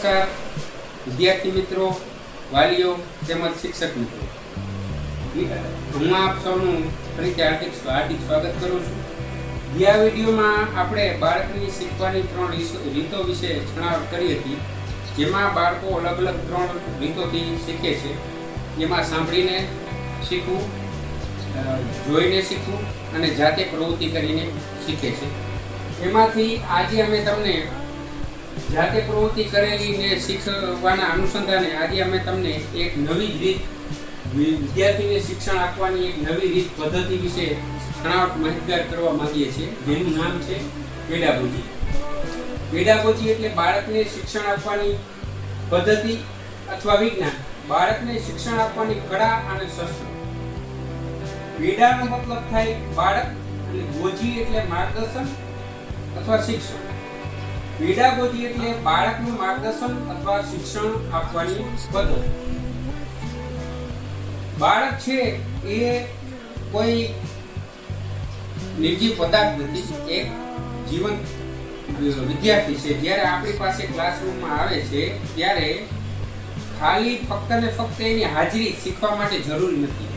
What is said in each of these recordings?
નમસ્કાર. વિદ્યાર્થી મિત્રો, વાલીઓ તેમજ શિક્ષક મિત્રો. હું આપ સૌનું ફરીથી હાર્દિક હાર્દિક સ્વાગત કરું છું. ગયા વિડીયોમાં આપણે બાળકની શીખવાની ત્રણ રીતો વિશે જણાવટ કરી હતી, જેમાં બાળકો અલગ અલગ ત્રણ રીતોથી શીખે છે. જેમાં સાંભળીને શીખવું જોઈને શીખવું અને જાતે પ્રવૃત્તિ કરીને શીખે છે. એમાંથી આજે અમે તમને જાતે પ્રવૃત્તિ કરેલી ને શીખવાના અનુસંધાને આજે અમે તમને એક નવી રીત વિદ્યાર્થીને શિક્ષણ આપવાની એક નવી રીત પદ્ધતિ વિશે ઘણા માહિતગાર કરવા માંગીએ છીએ. જેનું નામ છે પેડાગોજી. પેડાગોજી એટલે બાળકને શિક્ષણ આપવાની પદ્ધતિ અથવા વિજ્ઞાન. બાળકને શિક્ષણ આપવાની કળા અને શસ્ત્ર. પેડાનો મતલબ થાય બાળક અને ગોજી એટલે માર્ગદર્શન અથવા શિક્ષણ. પેડાગોજી એટલે બાળકનું માર્ગદર્શન અથવા શિક્ષણ આપવાની પદ્ધતિ. બાળક છે એ કોઈ નિર્જીવ પદાર્થ નથી એક જીવન વિદ્યાર્થી છે. જ્યારે આપણી પાસે ક્લાસરૂમમાં આવે છે, ત્યારે ખાલી ફક્ત ને ફક્ત એની હાજરી શીખવા માટે જરૂરી નથી.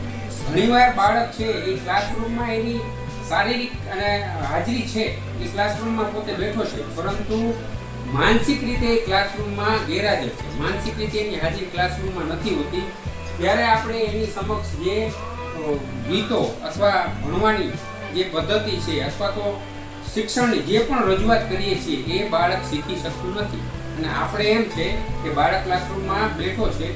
ઘણીવાર બાળક છે એ ક્લાસરૂમમાં એની શારીરિક અને હાજરી છે એ ક્લાસરૂમમાં પોતે બેઠો છે, પરંતુ માનસિક રીતે એ ક્લાસરૂમમાં ગેરહાજર છે. માનસિક રીતે એની હાજરી ક્લાસરૂમમાં નથી હોતી. ત્યારે આપણે એની સમક્ષ જે ગીતો અથવા ભણવાની જે પદ્ધતિ છે અથવા તો શિક્ષણની જે પણ રજૂઆત કરીએ છીએ, એ બાળક શીખી શકતું નથી. અને આપણે એમ છે કે બાળક ક્લાસરૂમમાં બેઠો છે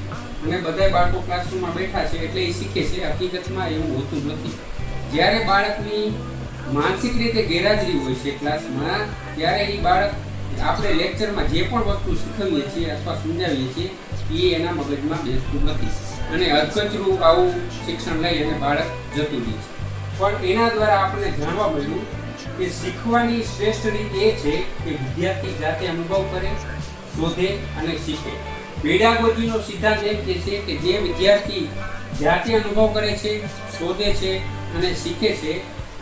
અને બધાય બાળકો ક્લાસરૂમમાં બેઠા છે એટલે એ શીખે છે. હકીકતમાં એવું હોતું નથી. જ્યારે બાળકની માનસિક રીતે ગેરહાજરી હોય છે ક્લાસમાં, ત્યારે એ બાળક આપણે લેક્ચરમાં જે પણ વસ્તુ શીખવીએ છીએ અથવા સમજાવીએ છીએ, એ એના મગજમાં બેસતું નથી. અને અધકચરું આવું શિક્ષણ લઈ અને બાળક જતું રહે છે. પણ એના દ્વારા આપણે જાણવા મળ્યું કે શીખવાની શ્રેષ્ઠ રીત એ છે કે વિદ્યાર્થી જાતે અનુભવ કરે, શોધે અને શીખે. પેડાગોજીનો સિદ્ધાંત એમ કહે છે કે જે વિદ્યાર્થી જાતે અનુભવ કરે છે, શોધે છે અને શીખે છે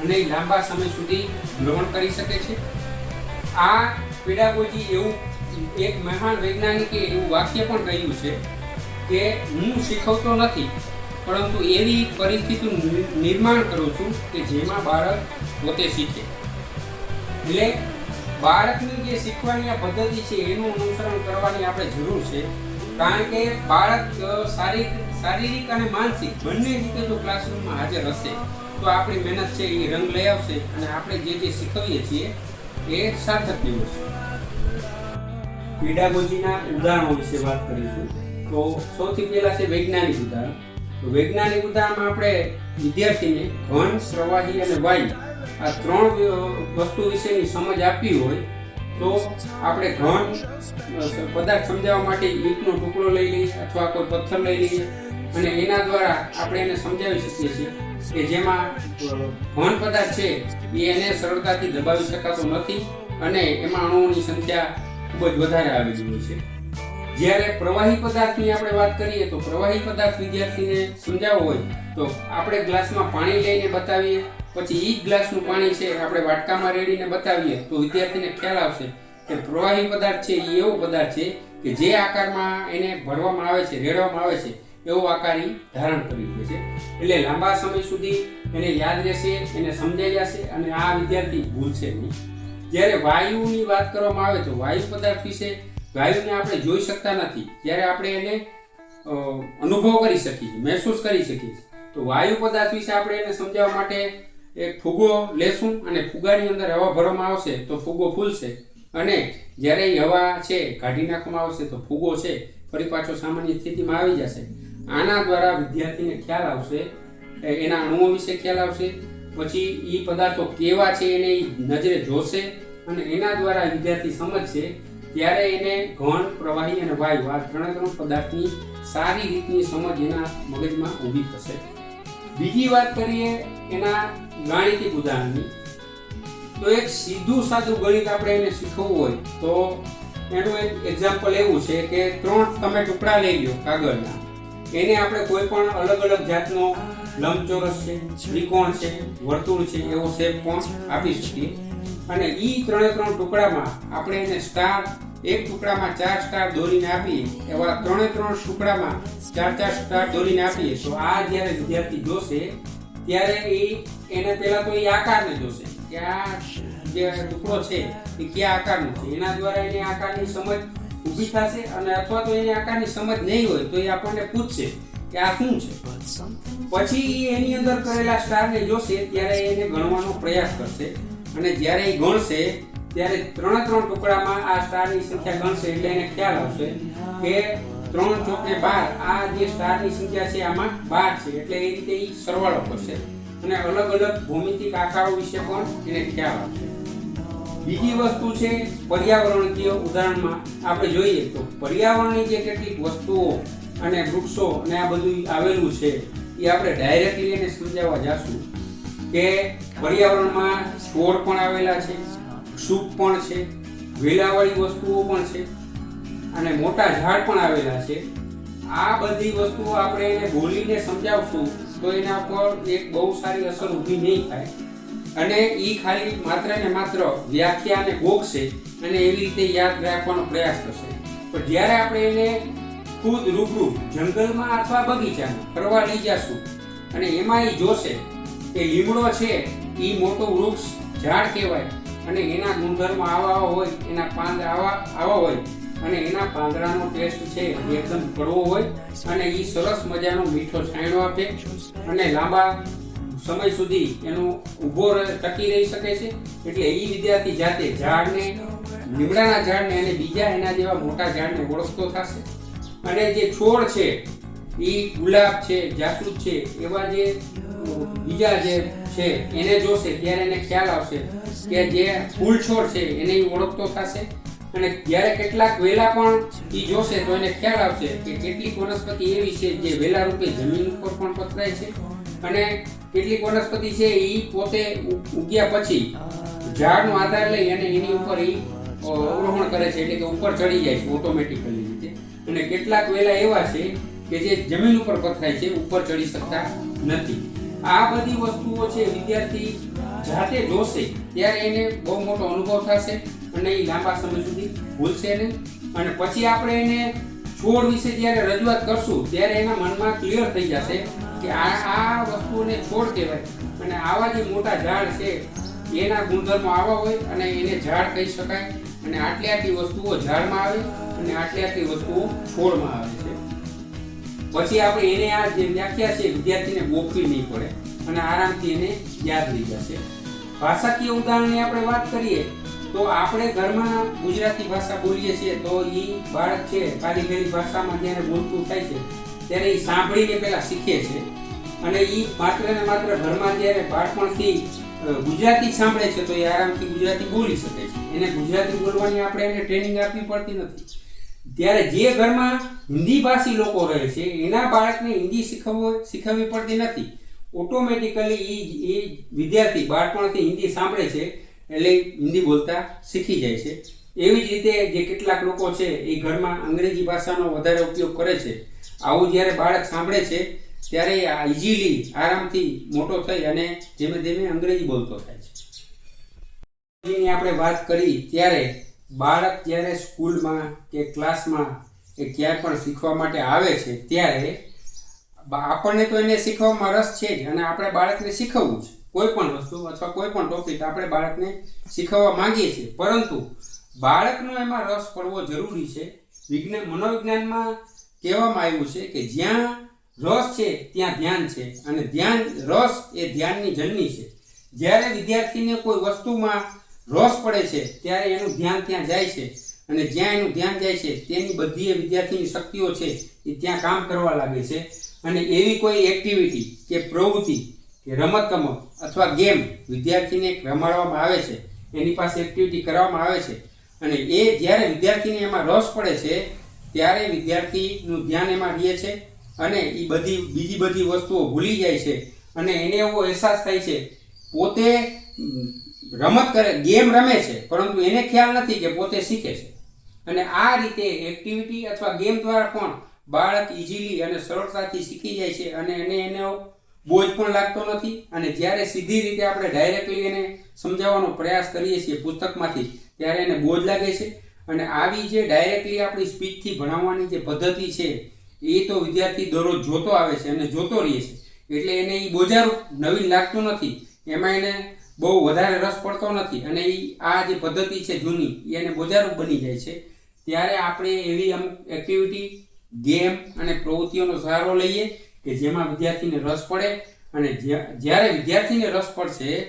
અને લાંબા સમય સુધી ગ્રહણ કરી શકે છે. આ પેડાગોજી એવું એક મહાન વૈજ્ઞાનિકે એવું વાક્ય પણ કહ્યું છે કે હું શીખવતો નથી, પરંતુ એવી પરિસ્થિતિનું નિર્માણ કરું છું કે જેમાં બાળક પોતે શીખે. એટલે બાળકની જે શીખવાની આ પદ્ધતિ છે, એનું અનુસરણ કરવાની આપણે જરૂર છે. કારણ કે બાળક શારીરિક શારીરિક અને માનસિક બંને રીતે જો ક્લાસરૂમમાં હાજર હશે. તો આપણી મહેનત છે, એ રંગ લઈ આવશે અને આપણે જે જે શીખવીએ છીએ, એ સાર્થક નીવડશે પેડાગોજીના ઉદાહરણો વિશે વાત કરીશું. તો સૌથી પહેલા છે વૈજ્ઞાનિક ઉદાહરણ. તો વૈજ્ઞાનિક ઉદાહરણમાં આપણે વિદ્યાર્થીને ઘન, પ્રવાહી અને વાયુ આ ત્રણ વસ્તુ વિશેની સમજ આપવી હોય તો આપણે ઘન પદાર્થ સમજાવવા માટે ઈંટનો ટુકડો લઈ લઈએ અથવા કોઈ પથ્થર લઈ લઈએ. અને એના દ્વારા આપણે એને સમજાવી શકીએ છીએ કે જેમાં ઘન પદાર્થ છે એ એને સરળતાથી દબાવી શકાતો નથી અને એમાં અણુઓની સંખ્યા ખૂબ જ વધારે આવેલી હોય છે. જ્યારે પ્રવાહી પદાર્થની આપણે વાત કરીએ તો પ્રવાહી પદાર્થ વિદ્યાર્થીને સમજાવવો હોય તો આપણે ગ્લાસમાં પાણી લઈને બતાવીએ. પછી એ ગ્લાસનું પાણી છે આપણે વાટકામાં રેડીને બતાવીએ તો વિદ્યાર્થીને ખ્યાલ આવશે કે પ્રવાહી પદાર્થ છે એ એવો પદાર્થ છે કે જે આકારમાં એને ભરવામાં આવે છે, રેડવામાં આવે છે, એવો આકાર એ ધારણ કરી લે છે. એટલે લાંબા સમય સુધી એને યાદ રહેશે, એને સમજાઈ જશે અને આ વિદ્યાર્થી ભૂલશે નહીં. જ્યારે વાયુની વાત કરવામાં આવે તો વાયુ પદાર્થ વિશે વાયુને આપણે જોઈ શકતા નથી. જ્યારે આપણે એને અનુભવ કરી શકીએ, મહેસૂસ કરી શકીએ. તો વાયુ પદાર્થ વિશે આપણે એને સમજાવવા માટે એક ફુગ્ગો લેશું અને ફુગાની અંદર હવા ભરવામાં આવશે તો ફુગ્ગો ફૂલશે. અને જ્યારે એ હવા છે, કાઢી નાખવામાં આવશે તો ફુગ્ગો છે, ફરી પાછો સામાન્ય સ્થિતિમાં આવી જશે. આના દ્વારા વિદ્યાર્થીને ખ્યાલ આવશે એના અણુઓ વિશે ખ્યાલ આવશે. પછી એ પદાર્થો કેવા છે એને નજરે જોશે અને એના દ્વારા વિદ્યાર્થી સમજશે. ત્યારે એને ઘન પ્રવાહી અને વાયુ આ ત્રણે ત્રણ પદાર્થની સારી રીતની સમજ એના મગજમાં ઊભી થશે. બીજી વાત કરીએ એના ગાણિતિક ઉદાહરણની. તો એક સીધું સાદું ગણિત આપણે એને શીખવવું હોય, તો એનું એક એક્ઝામ્પલ એવું છે કે ત્રણ તમે ટુકડા લઈ લો કાગળના. એને આપણે કોઈ પણ અલગ અલગ જાતનો લંબચોરસ છે, ત્રિકોણ છે, વર્તુળ છે, એવો શેપ પણ આપી શકીએ. અને એ ત્રણે ત્રણ ટુકડામાં આપણે એને સ્ટાર એક ટુકડામાં ચાર સ્ટાર દોરીને આપીએ, એવા ત્રણે ત્રણ ટુકડામાં ચાર ચાર સ્ટાર દોરીને આપીએ, તો આ જ્યારે વિદ્યાર્થી જોશે, ત્યારે એ એને પહેલા તો એ આકારને જોશે, કે આ જે ટુકડો છે, એ કયા આકારનો છે? એના દ્વારા એને આકારની સમજ ઊભી થશે અને અથવા તો એને આકારની સમજ નહીં હોય, તો એ આપણને પૂછશે કે આ શું છે? પછી એની અંદર કરેલા સ્ટારને જોશે, ત્યારે એને ગણવાનો પ્રયાસ કરશે અને જ્યારે એ ગણશે ત્યારે ત્રણે ત્રણ ટુકડામાં આ સ્ટારની સંખ્યા ગણશે એટલે એને ખ્યાલ આવશે કે ત્રણ ચોકે બાર, આ જે સ્ટારની સંખ્યા છે આમાં બાર છે. એટલે એ રીતે એ સરવાળો કરશે. અને અલગ અલગ ભૌમિતિક આકારો વિશે પણ એને ખ્યાલ આવશે. બીજી વસ્તુ છે પર્યાવરણીય ઉદાહરણમાં આપણે જોઈએ તો પર્યાવરણની જે કેટલીક વસ્તુઓ અને વૃક્ષો અને આ બધું આવેલું છે, એ આપણે ડાયરેક્ટલી એને સમજાવવા જાશું કે પર્યાવરણમાં સ્કોર પણ આવેલા છે ક્ષુપ પણ છે, વેલાવાળી વસ્તુઓ પણ છે અને મોટા ઝાડ પણ આવેલા છે. આ બધી વસ્તુઓ આપણે એને બોલીને સમજાવશું તો એના પર એક બહુ સારી અસર ઊભી નહીં થાય. અને એ ખાલી માત્ર ને માત્ર વ્યાખ્યાને ગોખશે અને એવી રીતે યાદ રાખવાનો પ્રયાસ કરશે પણ જ્યારે આપણે એને ખુદ રૂબરૂ જંગલમાં અથવા બગીચામાં ફરવા લઈ જશું અને એમાં એ જોશે કે લીમડો છે એ મોટું વૃક્ષ ઝાડ કહેવાય અને એના ગુણધર્મ આવા આવા હોય, એના પાંદ આવા આવા હોય, અને એના પાંદડાનો ટેસ્ટ છે એકદમ કડવો હોય, અને એ સરસ મજાનો મીઠો છાંયડો આપે, અને લાંબા સમય સુધી એનો ઊભો ટકી રહી શકે છે. એટલે એ વિદ્યાર્થી જાતે ઝાડને, લીમડાના ઝાડને અને બીજા એના જેવા મોટા ઝાડને ઓળખતો થશે. અને જે છોડ છે એ ગુલાબ છે, જાસૂદ છે, એવા જે બીજા જે છે, એને જોશે, ત્યારે એને ખ્યાલ આવશે કે જે ફૂલછોડ છે, એને ઓળખતો થશે. અને જ્યારે કેટલાક વેલા પણ એ જોશે, તો એને ખ્યાલ આવશે કે કેટલીક વનસ્પતિ એવી છે, જે વેલા રૂપે જમીન ઉપર પણ પથરાય છે. અને કેટલીક વનસ્પતિ છે એ પોતે ઉગ્યા પછી ઝાડનો આધાર લઈ અને એની ઉપર એ અવરોહણ કરે છે, એટલે કે ઉપર ચડી જાય છે ઓટોમેટિકલી રીતે. અને કેટલાક વેલા એવા છે કે જે જમીન ઉપર પથરાય છે, ઉપર ચડી શકતા નથી. આ બધી વસ્તુઓ છે વિદ્યાર્થી જાતે જોશે, ત્યારે એને બહુ મોટો અનુભવ થશે અને એ લાંબા સમય સુધી ભૂલશે નહીં. અને પછી આપણે એને છોડ વિશે જ્યારે રજૂઆત કરશું, ત્યારે એના મનમાં ક્લિયર થઈ જશે કે આ આ વસ્તુને છોડ કહેવાય. અને આવા જે મોટા ઝાડ છે, એના ગુણધર્મો આવા હોય અને એને ઝાડ કહી શકાય. અને આટલી આટલી વસ્તુઓ ઝાડમાં આવે અને આટલી આટલી વસ્તુઓ છોડમાં આવે છે. પછી આપણે એને આ જે વ્યાખ્યા છે, વિદ્યાર્થીને ગોખવી નહીં પડે અને આરામથી એને યાદ રહી જશે. ભાષાકીય ઉદાહરણની આપણે વાત કરીએ, તો આપણે ઘરમાં ગુજરાતી ભાષા બોલીએ છીએ, તો એ બાળક છે કારીગરી ભાષામાં જ્યારે બોલતું થાય છે, ત્યારે એ સાંભળીને પહેલાં શીખે છે. અને એ માત્ર ને માત્ર ઘરમાં જ્યારે બાળપણથી ગુજરાતી સાંભળે છે, તો એ આરામથી ગુજરાતી બોલી શકે છે. એને ગુજરાતી બોલવાની આપણે એને ટ્રેનિંગ આપવી પડતી નથી. ત્યારે જે ઘરમાં હિન્દી ભાષી લોકો રહે છે, એના બાળકને હિન્દી શીખવવું, શીખવવી પડતી નથી. ઓટોમેટિકલી એ એ વિદ્યાર્થી બાળપણથી હિન્દી સાંભળે છે, એટલે હિન્દી બોલતા શીખી જાય છે. એવી જ રીતે જે કેટલાક લોકો છે, એ ઘરમાં અંગ્રેજી ભાષાનો વધારે ઉપયોગ કરે છે. આવું જ્યારે બાળક સાંભળે છે, ત્યારે ઇઝીલી આરામથી મોટો થઈ અને ધીમે ધીમે અંગ્રેજી બોલતો થાય છે. આપણે વાત કરી ત્યારે બાળક જ્યારે સ્કૂલમાં કે ક્લાસમાં કે ક્યાંય પણ શીખવા માટે આવે છે, ત્યારે આપણને તો એને શીખવામાં રસ છે જ અને આપણે બાળકને શીખવવું છે. કોઈ પણ વસ્તુ અથવા કોઈ પણ ટોપિક આપણે બાળકને શીખવવા માંગીએ છીએ. પરંતુ બાળકનો એમાં રસ પડવો જરૂરી છે. વિજ્ઞાન મનોવિજ્ઞાનમાં કહેવામાં આવ્યું છે કે જ્યાં રસ છે, ત્યાં ધ્યાન છે અને ધ્યાન, રસ એ ધ્યાનની જન્ની છે. જ્યારે વિદ્યાર્થીને કોઈ વસ્તુમાં રસ પડે છે, ત્યારે એનું ધ્યાન ત્યાં જાય છે. અને જ્યાં એનું ધ્યાન જાય છે, તેની બધી વિદ્યાર્થીની શક્તિઓ છે, એ ત્યાં કામ કરવા લાગે છે. અને એવી કોઈ એક્ટિવિટી કે પ્રવૃત્તિ કે રમતગમત અથવા ગેમ વિદ્યાર્થીને રમાડવામાં આવે છે, એની પાસે એક્ટિવિટી કરવામાં આવે છે. અને એ જ્યારે વિદ્યાર્થીને એમાં રસ પડે છે, ત્યારે વિદ્યાર્થીનું ધ્યાન એમાં રહે છે અને એ બધી, બીજી બધી વસ્તુઓ ભૂલી જાય છે. અને એને એવો અહેસાસ થાય છે, પોતે રમત કરે, ગેમ રમે છે, પરંતુ એને ખ્યાલ નથી કે પોતે શીખે છે. અને આ રીતે એક્ટિવિટી અથવા ગેમ દ્વારા પણ બાળક ઇઝીલી અને સરળતાથી શીખી જાય છે અને એને એનો બોજ પણ લાગતો નથી. અને જ્યારે સીધી રીતે આપણે ડાયરેક્ટલી એને સમજાવવાનો પ્રયાસ કરીએ છીએ પુસ્તકમાંથી, ત્યારે એને બોજ લાગે છે. અને આવી જે ડાયરેક્ટલી આપણી સ્પીચથી ભણાવવાની જે પદ્ધતિ છે, એ તો વિદ્યાર્થી દરરોજ જોતો આવે છે અને જોતો રહે છે. એટલે એને એ બોજારૂપ નવીન લાગતું નથી. એમાં એને બહુ વધારે રસ પડતો નથી અને એ આ જે પદ્ધતિ છે જૂની એને બોજારૂપ બની જાય છે. ત્યારે આપણે એવી અમુક એક્ટિવિટી ગેમ અને પ્રવૃત્તિઓનો સહારો લઈએ કે જેમાં વિદ્યાર્થીને રસ પડે અને જ્યા- જ્યારે વિદ્યાર્થીને રસ પડશે,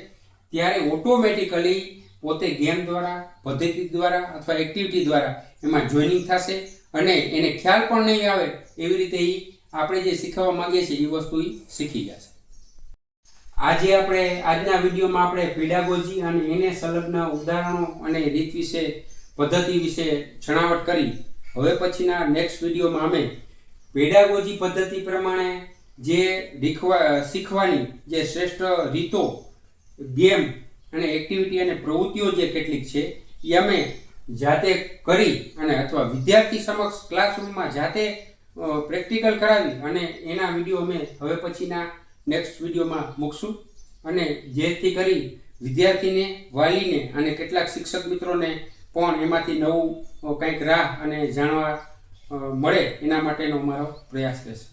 ત્યારે ઓટોમેટિકલી પોતે ગેમ દ્વારા, પદ્ધતિ દ્વારા અથવા એક્ટિવિટી દ્વારા એમાં જોઈનિંગ થશે અને એને ખ્યાલ પણ નહીં આવે. એવી રીતે એ આપણે જે શીખવા માંગીએ છીએ એ વસ્તુ એ શીખી જશે. આજે આપણે આજના વિડીયોમાં આપણે પેડાગોજી અને એને સંલગ્ન ઉદાહરણો અને રીત વિશે, પદ્ધતિ વિશે છણાવટ કરી. હવે પછીના નેક્સ્ટ વિડીયોમાં અમે પેડાગોજી પદ્ધતિ પ્રમાણે જે રીખવા શીખવાની જે શ્રેષ્ઠ રીતો, ગેમ અને એક્ટિવિટી અને પ્રવૃત્તિઓ જે કેટલીક છે, એ અમે જાતે કરી અને અથવા વિદ્યાર્થી સમક્ષ ક્લાસરૂમમાં જાતે પ્રેક્ટિકલ કરાવી અને એના વીડિયો અમે હવે પછીના નેક્સ્ટ વિડીયોમાં મૂકશું. અને જેથી કરી વિદ્યાર્થીને, વાલીને અને કેટલાક શિક્ષક મિત્રોને પણ એમાંથી નવું કંઈક રાહ અને જાણવા મળે એના માટેનો અમારો પ્રયાસ રહેશે.